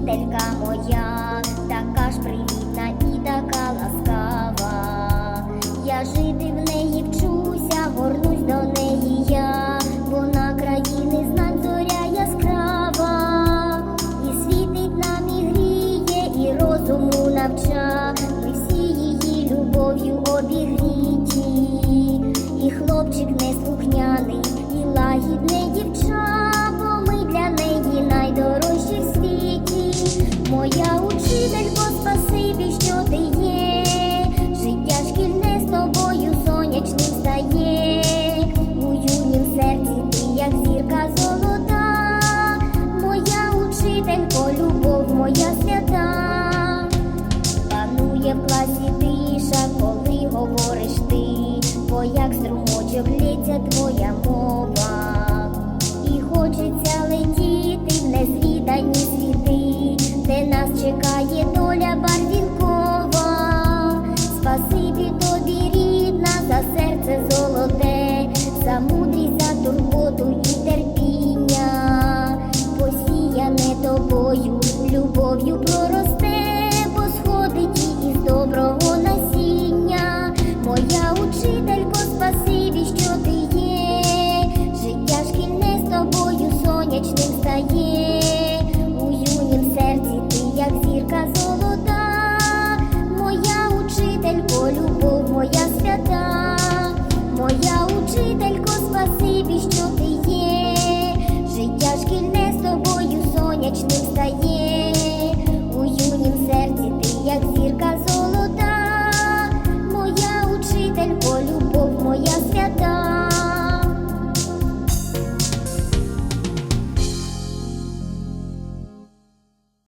вчителька моя, така ж привітна і така ласкава. Я жити в неї вчуся, горнусь до неї я, вона країни знань зоря яскрава, і світить нам і гріє, і розуму навчає. Твоя мова, і хочеться летіти в незвідані світи, де нас чекає доля барвінкова. Спасибі тобі, рідна, за серце золоте, за мудрість, за турботу тобою сонячним стає, у юнім серці ти, як зірка золота, моя учителько, любов моя свята, моя учителько, спасибі, що ти є, життя шкільне з тобою сонячним стає, у юнім серці ти, як зірка